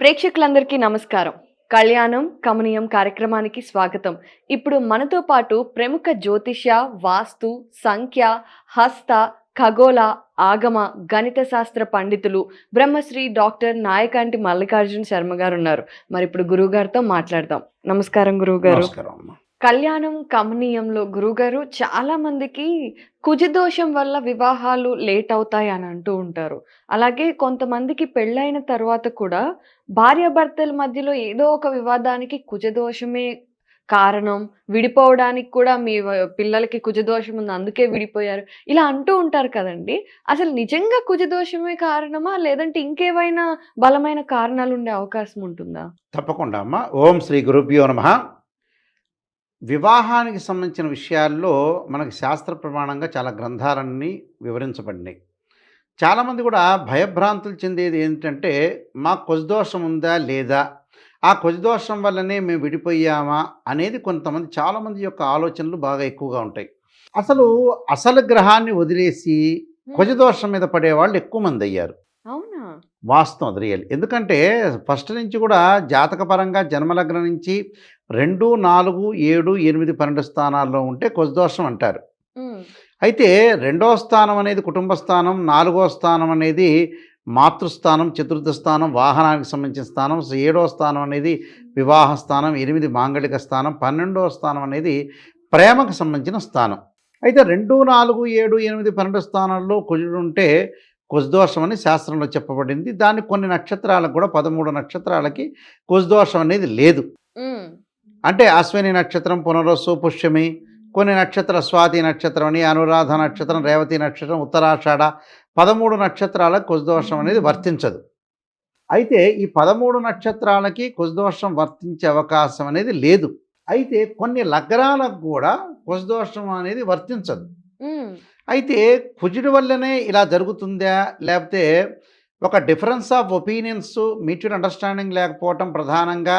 ప్రేక్షకులందరికీ నమస్కారం. కళ్యాణం కమనీయం కార్యక్రమానికి స్వాగతం. ఇప్పుడు మనతో పాటు ప్రముఖ జ్యోతిష్య వాస్తు సంఖ్య హస్త ఖగోళ ఆగమ గణిత శాస్త్ర పండితులు బ్రహ్మశ్రీ డాక్టర్ నాయకాంటి మల్లికార్జున శర్మ గారు ఉన్నారు. మరి ఇప్పుడు గురువు గారితో మాట్లాడదాం. నమస్కారం గురువు గారు కళ్యాణం కమనీయంలో గురుగారు చాలా మందికి కుజదోషం వల్ల వివాహాలు లేట్ అవుతాయి అని అంటూ ఉంటారు. అలాగే కొంతమందికి పెళ్ళైన తర్వాత కూడా భార్యాభర్తల మధ్యలో ఏదో ఒక వివాదానికి కుజదోషమే కారణం. విడిపోవడానికి కూడా మీ పిల్లలకి కుజదోషం ఉంది అందుకే విడిపోయారు. ఇలా అంటూ ఉంటారు కదండి. అసలు నిజంగా కుజదోషమే కారణమా? లేదంటే ఇంకేమైనా బలమైన కారణాలు ఉండే అవకాశం ఉంటుందా? తప్పకుండా అమ్మ. ఓం శ్రీ గురుభ్యో నమ. వివాహానికి సంబంధించిన విషయాల్లో మనకి శాస్త్ర ప్రమాణంగా చాలా గ్రంథాలన్నీ వివరించబడినాయి. చాలామంది కూడా భయభ్రాంతులు చెందేది ఏంటంటే మా కొజదోషం ఉందా? లేదా? ఆ కొజదోషం వల్లనే మేము విడిపోయామా? అనేది కొంతమంది చాలామంది యొక్క ఆలోచనలు బాగా ఎక్కువగా ఉంటాయి. అసలు అసలు గ్రహాన్ని వదిలేసి కొజదోషం మీద పడేవాళ్ళు ఎక్కువ మంది అయ్యారు. అవునా? వాస్తవం అది రియల్. ఎందుకంటే ఫస్ట్ నుంచి కూడా జాతకపరంగా జన్మలగ్నం నుంచి రెండు నాలుగు ఏడు ఎనిమిది పన్నెండు స్థానాల్లో ఉంటే కొద్దోషం అంటారు. అయితే రెండో స్థానం అనేది కుటుంబ స్థానం నాలుగో స్థానం అనేది మాతృస్థానం చతుర్థ స్థానం వాహనానికి సంబంధించిన స్థానం ఏడో స్థానం అనేది వివాహ స్థానం ఎనిమిది మాంగళిక స్థానం పన్నెండో స్థానం అనేది ప్రేమకు సంబంధించిన స్థానం. అయితే రెండు నాలుగు ఏడు ఎనిమిది పన్నెండు స్థానాల్లో కుజుడు ఉంటే కుజదోషం అని శాస్త్రంలో చెప్పబడింది. దాన్ని కొన్ని నక్షత్రాలకు కూడా పదమూడు నక్షత్రాలకి కుజదోషం అనేది లేదు. అంటే అశ్విని నక్షత్రం పునరస్సు పుష్యమి కొన్ని నక్షత్ర స్వాతి నక్షత్రం అని అనురాధ నక్షత్రం రేవతి నక్షత్రం ఉత్తరాషాఢ పదమూడు నక్షత్రాలకు కుజదోషం అనేది వర్తించదు. అయితే ఈ పదమూడు నక్షత్రాలకి కుజదోషం వర్తించే అవకాశం అనేది లేదు. అయితే కొన్ని లగ్నాలకు కూడా కుజదోషం అనేది వర్తించదు. అయితే కుజుడి వల్లనే ఇలా జరుగుతుందా? లేకపోతే ఒక difference of opinions mutual understanding లేకపోవటం ప్రధానంగా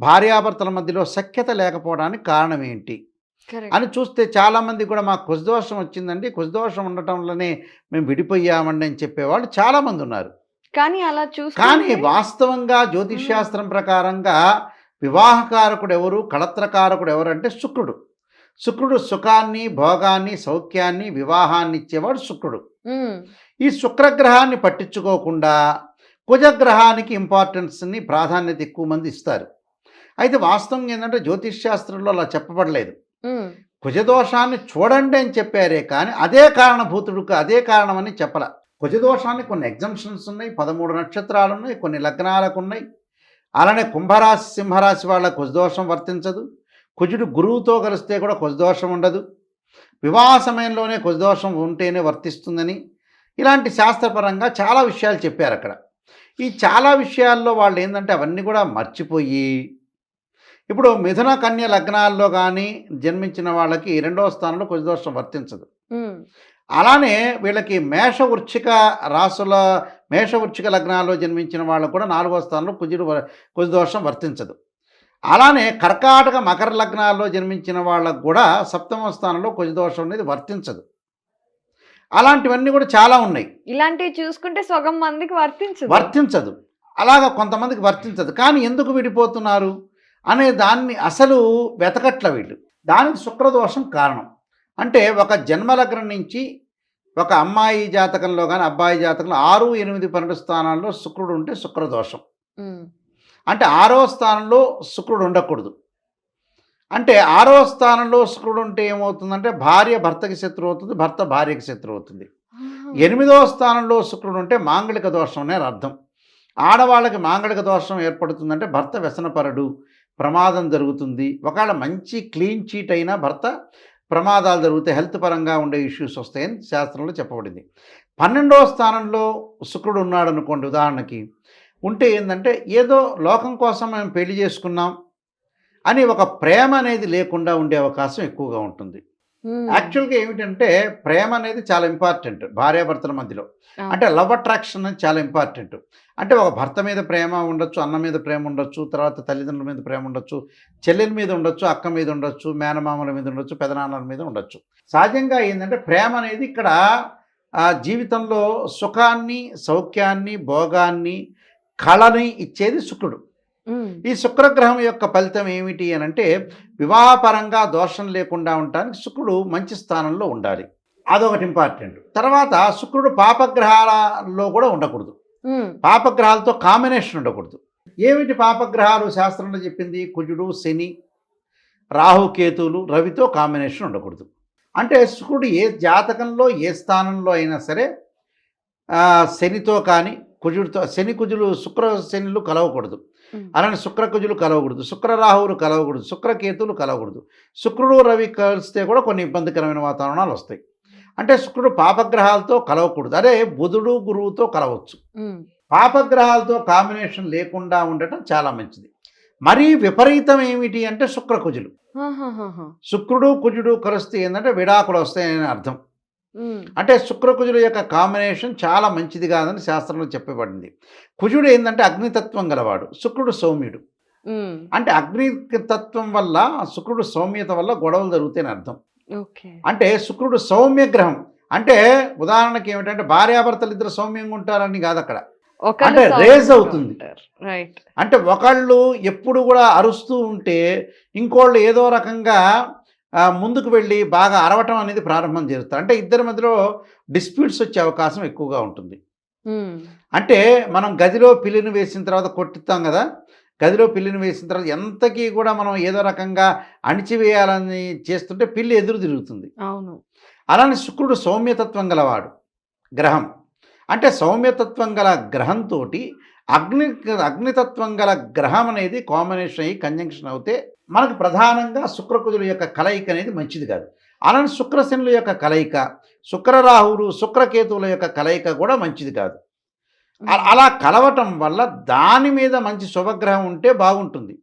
భార్యాభర్తల మధ్యలో సఖ్యత లేకపోవడానికి కారణం ఏంటి. అని చూస్తే చాలామంది కూడా మాకు కుజదోషం వచ్చిందండి. కుజదోషం ఉండటం వల్లనే మేము విడిపోయామండి అని చెప్పేవాళ్ళు చాలామంది ఉన్నారు. కానీ అలా కానీ చూస్తే వాస్తవంగా జ్యోతిష్ శాస్త్రం ప్రకారంగా వివాహకారకుడు ఎవరు కళత్రకారకుడు ఎవరు అంటే శుక్రుడు. శుక్రుడు సుఖాన్ని భోగాన్ని సౌఖ్యాన్ని వివాహాన్ని ఇచ్చేవాడు శుక్రుడు. ఈ శుక్రగ్రహాన్ని పట్టించుకోకుండా కుజగ్రహానికి ఇంపార్టెన్స్ని ప్రాధాన్యత ఎక్కువ మంది ఇస్తారు. అయితే వాస్తవం ఏంటంటే జ్యోతిష్ శాస్త్రంలో అలా చెప్పబడలేదు. కుజదోషాన్ని చూడండి అని చెప్పారే కానీ అదే కారణభూతుడుకు అదే కారణమని చెప్పల. కుజదోషాన్ని కొన్ని ఎగ్జంప్షన్స్ ఉన్నాయి పదమూడు నక్షత్రాలు ఉన్నాయి కొన్ని లగ్నాలకు ఉన్నాయి. అలానే కుంభరాశి సింహరాశి వాళ్ళ కుజదోషం వర్తించదు. కుజుడు గురువుతో కలిస్తే కూడా కుజదోషం ఉండదు. వివాహ సమయంలోనే కుజదోషం ఉంటేనే వర్తిస్తుందని ఇలాంటి శాస్త్రపరంగా చాలా విషయాలు చెప్పారు అక్కడ ఈ చాలా విషయాల్లో వాళ్ళు ఏంటంటే అవన్నీ కూడా మర్చిపోయి ఇప్పుడు మిథున కన్య లగ్నాల్లో కానీ జన్మించిన వాళ్ళకి రెండవ స్థానంలో కుజదోషం వర్తించదు. అలానే వీళ్ళకి మేష వృచ్చిక రాసుల మేష వృచ్చిక లగ్నాల్లో జన్మించిన వాళ్ళకు కూడా నాలుగో స్థానంలో కుజుడు కుజదోషం వర్తించదు. అలానే కర్కాటక మకర లగ్నాల్లో జన్మించిన వాళ్ళకు కూడా సప్తమ స్థానంలో కుజదోషం అనేది వర్తించదు. అలాంటివన్నీ కూడా చాలా ఉన్నాయి. ఇలాంటివి చూసుకుంటే సగం మందికి వర్తించదు. వర్తించదు. అలాగా కొంతమందికి వర్తించదు. కానీ ఎందుకు విడిపోతున్నారు? అనే దాన్ని అసలు వెతకట్ల వీళ్ళు దానికి శుక్రదోషం కారణం. అంటే ఒక జన్మలగ్నం నుంచి ఒక అమ్మాయి జాతకంలో కానీ అబ్బాయి జాతకంలో ఆరు ఎనిమిది పన్నెండు స్థానాల్లో శుక్రుడు ఉంటే శుక్రదోషం. అంటే ఆరో స్థానంలో శుక్రుడు ఉండకూడదు. అంటే ఆరో స్థానంలో శుక్రుడు ఉంటే ఏమవుతుందంటే భార్య భర్తకి శత్రువు అవుతుంది భర్త భార్యకి శత్రువు అవుతుంది. ఎనిమిదవ స్థానంలో శుక్రుడు ఉంటే మాంగళిక దోషం అనేది అర్థం. ఆడవాళ్ళకి మాంగళిక దోషం ఏర్పడుతుందంటే భర్త వ్యసనపరుడు. ప్రమాదం జరుగుతుంది. ఒకవేళ మంచి క్లీన్ చీట్ అయినా భర్త ప్రమాదాలు జరుగుతాయి హెల్త్ పరంగా ఉండే ఇష్యూస్ వస్తాయని శాస్త్రంలో చెప్పబడింది. పన్నెండవ స్థానంలో శుక్రుడు ఉన్నాడు అనుకోండి ఉదాహరణకి ఉంటే ఏంటంటే ఏదో లోకం కోసం మేము పెళ్ళి చేసుకున్నాం అని ఒక ప్రేమ అనేది లేకుండా ఉండే అవకాశం ఎక్కువగా ఉంటుంది. యాక్చువల్గా ఏమిటంటే ప్రేమ అనేది చాలా ఇంపార్టెంట్ భార్యాభర్తల మధ్యలో. అంటే లవ్ అట్రాక్షన్ అనేది చాలా ఇంపార్టెంట్ అంటే ఒక భర్త మీద ప్రేమ ఉండొచ్చు అన్న మీద ప్రేమ ఉండొచ్చు తర్వాత తల్లిదండ్రుల మీద ప్రేమ ఉండొచ్చు చెల్లెల మీద ఉండొచ్చు అక్క మీద ఉండొచ్చు మేనమామల మీద ఉండొచ్చు పెదనాన్నల మీద ఉండొచ్చు. సహజంగా ఏంటంటే ప్రేమ అనేది ఇక్కడ ఆ, జీవితంలో సుఖాన్ని సౌఖ్యాన్ని భోగాన్ని కళని ఇచ్చేది శుక్రుడు. ఈ శుక్రగ్రహం యొక్క ఫలితం ఏమిటి అని అంటే వివాహపరంగా దోషం లేకుండా ఉండటానికి శుక్రుడు మంచి స్థానంలో ఉండాలి. అదొకటి ఇంపార్టెంట్. తర్వాత శుక్రుడు పాపగ్రహాలలో కూడా ఉండకూడదు. పాపగ్రహాలతో కాంబినేషన్ ఉండకూడదు. ఏమిటి పాపగ్రహాలు? శాస్త్రంలో చెప్పింది కుజుడు శని రాహుకేతువులు రవితో కాంబినేషన్ ఉండకూడదు. అంటే శుక్రుడు ఏ జాతకంలో ఏ స్థానంలో అయినా సరే శనితో కానీ కుజుడితో శని కుజులు శుక్ర శనిలు కలవకూడదు. అలానే శుక్రకుజులు కలవకూడదు శుక్ర రాహువులు కలవకూడదు శుక్రకేతువులు కలవకూడదు. శుక్రుడు రవి కలిస్తే కూడా కొన్ని ఇబ్బందికరమైన వాతావరణాలు వస్తాయి. అంటే శుక్రుడు పాపగ్రహాలతో కలవకూడదు. అదే బుధుడు గురువుతో కలవచ్చు. పాపగ్రహాలతో కాంబినేషన్ లేకుండా ఉండటం చాలా మంచిది. మరీ విపరీతం ఏమిటి అంటే శుక్రకుజులు. శుక్రుడు కుజుడు కలిస్తే ఏంటంటే విడాకులు వస్తాయని అర్థం. అంటే శుక్రకుజుల యొక్క కాంబినేషన్ చాలా మంచిది కాదని శాస్త్రంలో చెప్పబడింది. కుజుడు ఏంటంటే అగ్నితత్వం గలవాడు శుక్రుడు సౌమ్యుడు. అంటే అగ్ని తత్వం వల్ల శుక్రుడు సౌమ్యత వల్ల గొడవలు జరుగుతాయని అర్థం. అంటే శుక్రుడు సౌమ్య గ్రహం అంటే ఉదాహరణకి ఏమిటంటే భార్యాభర్తలు ఇద్దరు సౌమ్యంగా ఉంటారని కాదు అక్కడ. అంటే raise అవుతుంది. అంటే ఒకళ్ళు ఎప్పుడు కూడా అరుస్తూ ఉంటే ఇంకోళ్ళు ఏదో రకంగా ముందుకు వెళ్ళి బాగా అరవటం అనేది ప్రారంభం చేస్తారు. అంటే ఇద్దరి మధ్యలో డిస్ప్యూట్స్ వచ్చే అవకాశం ఎక్కువగా ఉంటుంది. అంటే మనం గదిలో పిల్లిని వేసిన తర్వాత కొట్టుతాం కదా గదిలో పిల్లిని వేసిన తర్వాత ఎంతకీ కూడా మనం ఏదో రకంగా అణిచివేయాలని చేస్తుంటే పిల్లి ఎదురు తిరుగుతుంది. అవును. అలానే శుక్రుడు సౌమ్యతత్వం గలవాడు గ్రహం. అంటే సౌమ్యతత్వం గల గ్రహంతో అగ్ని అగ్నితత్వం గల గ్రహం అనేది కాంబినేషన్ అయ్యి కంజంక్షన్ అవుతే మనకు ప్రధానంగా శుక్రకుజుల యొక్క కలయిక అనేది మంచిది కాదు. అలానే శుక్రశనుల యొక్క కలయిక శుక్రరాహువులు శుక్రకేతువుల యొక్క కలయిక కూడా మంచిది కాదు. అలా కలవటం వల్ల దాని మీద మంచి శుభగ్రహం ఉంటే బాగుంటుంది.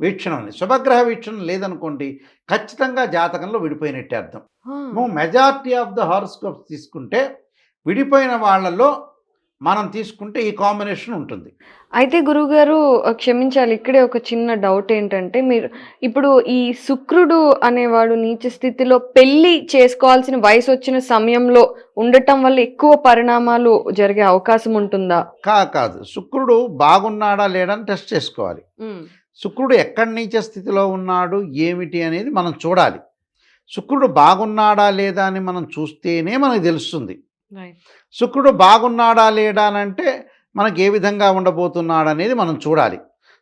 వీక్షణ శుభగ్రహ వీక్షణ లేదనుకోండి ఖచ్చితంగా జాతకంలో విడిపోయినట్టే అర్థం. నువ్వు మెజారిటీ ఆఫ్ ద హారోస్కోప్స్ తీసుకుంటే విడిపోయిన వాళ్ళలో మనం తీసుకుంటే ఈ కాంబినేషన్ ఉంటుంది. అయితే గురుగారు క్షమించాలి ఇక్కడే ఒక చిన్న డౌట్ ఏంటంటే మీరు ఇప్పుడు ఈ శుక్రుడు అనేవాడు నీచ స్థితిలో పెళ్ళి చేసుకోవాల్సిన వయసు వచ్చిన సమయంలో ఉండటం వల్ల ఎక్కువ పరిణామాలు జరిగే అవకాశం ఉంటుందా? కా కాదు. శుక్రుడు బాగున్నాడా లేడని టెస్ట్ చేసుకోవాలి. శుక్రుడు ఎక్కడి నీచ స్థితిలో ఉన్నాడు ఏమిటి అనేది మనం చూడాలి. శుక్రుడు బాగున్నాడా లేదా అని మనం చూస్తేనే మనకు తెలుస్తుంది. శుక్రుడు బాగున్నాడా లేడా అంటే మనకి ఏ విధంగా ఉండబోతున్నాడు అనేది మనం చూడాలి.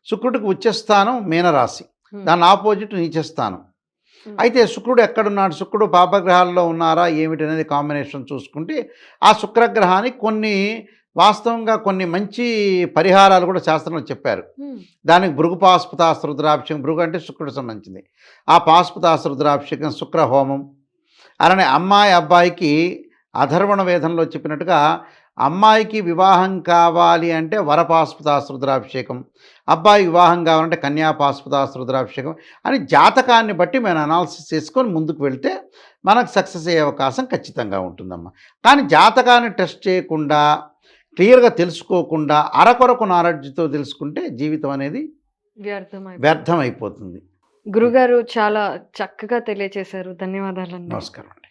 శుక్రుడికి ఉచ్చస్థానం మీనరాశి. Hmm. దాని ఆపోజిట్ నీచస్థానం. Hmm. అయితే శుక్రుడు ఎక్కడున్నాడు? శుక్రుడు పాపగ్రహాల్లో ఉన్నారా? ఏమిటి అనేది కాంబినేషన్ చూసుకుంటే ఆ శుక్రగ్రహానికి కొన్ని వాస్తవంగా కొన్ని మంచి పరిహారాలు కూడా శాస్త్రంలో చెప్పారు. ఉమ్, దానికి భృగు పాస్పతాస్త్ర రుద్రాభిషేకం భృగు అంటే శుక్రుడు సంబంధించింది. ఆ పాస్పతాస్త్ర రుద్రాభిషేకం శుక్ర హోమం అలానే అమ్మాయి అబ్బాయికి అధర్వణ వేదంలో చెప్పినట్టుగా అమ్మాయికి వివాహం కావాలి అంటే వరపాస్పతాస్త్ర రుద్రాభిషేకం అబ్బాయి వివాహం కావాలంటే కన్యాపాస్పతాస్త్ర రుద్రాభిషేకం అని జాతకాన్ని బట్టి మేము అనాలిసిస్ చేసుకొని ముందుకు వెళ్తే మనకు సక్సెస్ అయ్యే అవకాశం ఖచ్చితంగా ఉంటుందమ్మా. కానీ జాతకాన్ని టెస్ట్ చేయకుండా క్లియర్గా తెలుసుకోకుండా అరకొరకు నాలెడ్జ్తో తెలుసుకుంటే జీవితం అనేది. వ్యర్థమైపోతుంది. గురుగారు చాలా చక్కగా తెలియచేశారు. ధన్యవాదాలండి. నమస్కారం అండి.